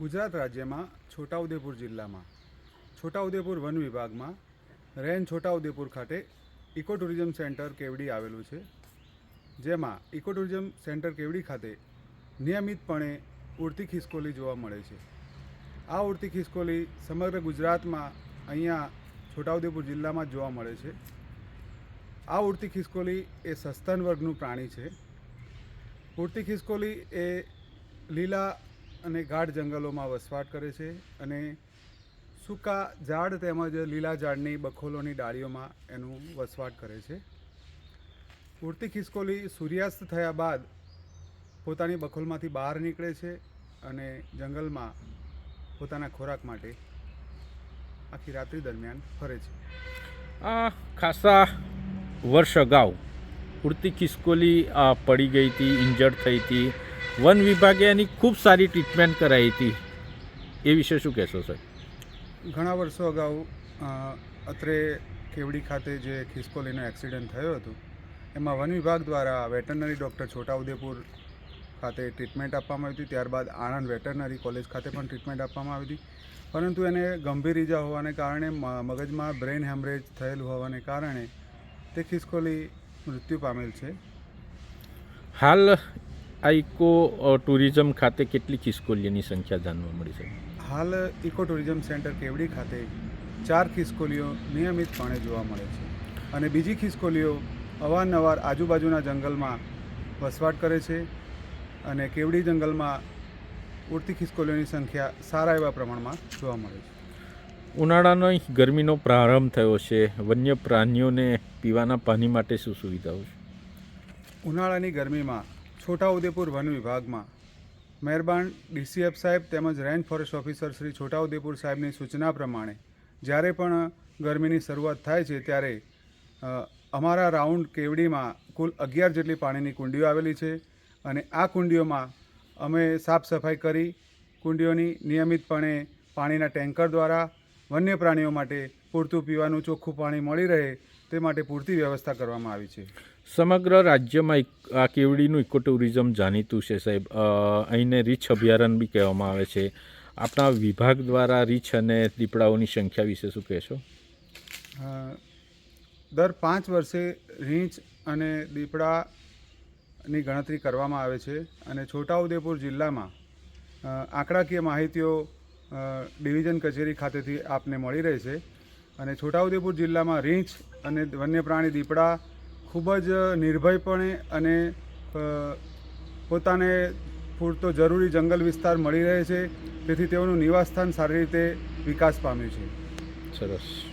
ગુજરાત રાજ્યમાં છોટાઉદેપુર જિલ્લામાં, છોટાઉદેપુર વન વિભાગમાં, રેન છોટાઉદેપુર ખાતે ઇકો ટુરિઝમ સેન્ટર કેવડી આવેલું છે, જેમાં ઇકો ટુરિઝમ સેન્ટર કેવડી ખાતે નિયમિતપણે ઉડતી ખિસકોલી જોવા મળે છે. આ ઉડતી ખિસકોલી સમગ્ર ગુજરાતમાં અહીંયા છોટાઉદેપુર જિલ્લામાં જ જોવા મળે છે. આ ઉડતી ખિસકોલી એ સસ્તન વર્ગનું પ્રાણી છે. ઉડતી ખિસકોલી એ લીલા અને ગાઢ જંગલોમાં વસવાટ કરે છે અને સૂકા ઝાડ તેમજ લીલા ઝાડની બખોલોની ડાળીઓમાં એનું વસવાટ કરે છે. ઉડતી ખિસકોલી સૂર્યાસ્ત થયા બાદ પોતાની બખોલમાંથી બહાર નીકળે છે અને જંગલમાં પોતાના ખોરાક માટે આખી રાત્રિ દરમિયાન ફરે છે. આ ખાસા વર્ષ અગાઉ ઉડતી ખિસકોલી પડી ગઈ હતી, ઇન્જર્ડ થઈ હતી. વન વિભાગે એની ખૂબ સારી ટ્રીટમેન્ટ કરાવી હતી. એ વિશે શું કહેશો સાહેબ? ઘણા વર્ષો અગાઉ અત્રે કેવડી ખાતે જે ખિસકોલીનો એક્સિડન્ટ થયો હતો એમાં વન વિભાગ દ્વારા વેટરનરી ડૉક્ટર છોટાઉદેપુર ખાતે ટ્રીટમેન્ટ આપવામાં આવી હતી. ત્યારબાદ આણંદ વેટરનરી કોલેજ ખાતે પણ ટ્રીટમેન્ટ આપવામાં આવી હતી. પરંતુ એને ગંભીર ઈજા હોવાને કારણે મગજમાં બ્રેન હેમરેજ થયેલું હોવાને કારણે તે ખિસકોલી મૃત્યુ પામેલ છે. હાલ આ ઇકો ટુરિઝમ ખાતે કેટલી ખિસકોલીઓની સંખ્યા જાણવા મળી છે? હાલ ઇકો ટુરિઝમ સેન્ટર કેવડી ખાતે ચાર ખિસકોલીઓ નિયમિતપણે જોવા મળે છે. અને બીજી ખિસકોલીઓ અવારનવાર આજુબાજુના જંગલમાં વસવાટ કરે છે અને કેવડી જંગલમાં ઉડતી ખિસકોલીઓની સંખ્યા સારા એવા પ્રમાણમાં જોવા મળે છે. ઉનાળાનો ગરમીનો પ્રારંભ થયો છે. વન્ય પ્રાણીઓને પીવાના પાણી માટે શું સુવિધાઓ છે? ઉનાળાની ગરમીમાં છોટાઉદેપુર વન વિભાગમાં મહેરબાન ડીસીએફ સાહેબ તેમજ range forest officer Shri Chhotaudepur સાહેબની સૂચના પ્રમાણે જ્યારે પણ ગરમીની શરૂઆત થાય છે ત્યારે અમારા રાઉન્ડ કેવડીમાં કુલ અગિયાર જેટલી પાણીની કુંડીઓ આવેલી છે અને આ કુંડીઓમાં અમે સાફ સફાઈ કરી કુંડીઓની નિયમિતપણે પાણીના ટેન્કર દ્વારા વન્ય પ્રાણીઓ માટે પૂરતું પીવાનું ચોખ્ખું પાણી મળી રહે તે માટે પૂરતી વ્યવસ્થા કરવામાં આવી છે. સમગ્ર રાજ્યમાં આ કેવડીનું ઇકો ટુરિઝમ જાણીતું છે સાહેબ. અહીંને રીછ અભયારણ્ય બી કહેવામાં આવે છે. આપણા વિભાગ દ્વારા રીછ અને દીપડાઓની સંખ્યા વિશે શું કહેશો? દર પાંચ વર્ષે રીંછ અને દીપડાની ગણતરી કરવામાં આવે છે અને છોટાઉદેપુર જિલ્લામાં આંકડાકીય માહિતીઓ ડિવિઝન કચેરી ખાતેથી આપને મળી રહે છે અને છોટાઉદેપુર જિલ્લામાં રીંછ અને વન્ય પ્રાણી દીપડા ખૂબ જ નિર્ભયપણે અને પોતાને પૂરતો જરૂરી જંગલ વિસ્તાર મળી રહે છે. તેથી તેઓનું નિવાસસ્થાન સારી રીતે વિકાસ પામ્યું છે. સરસ.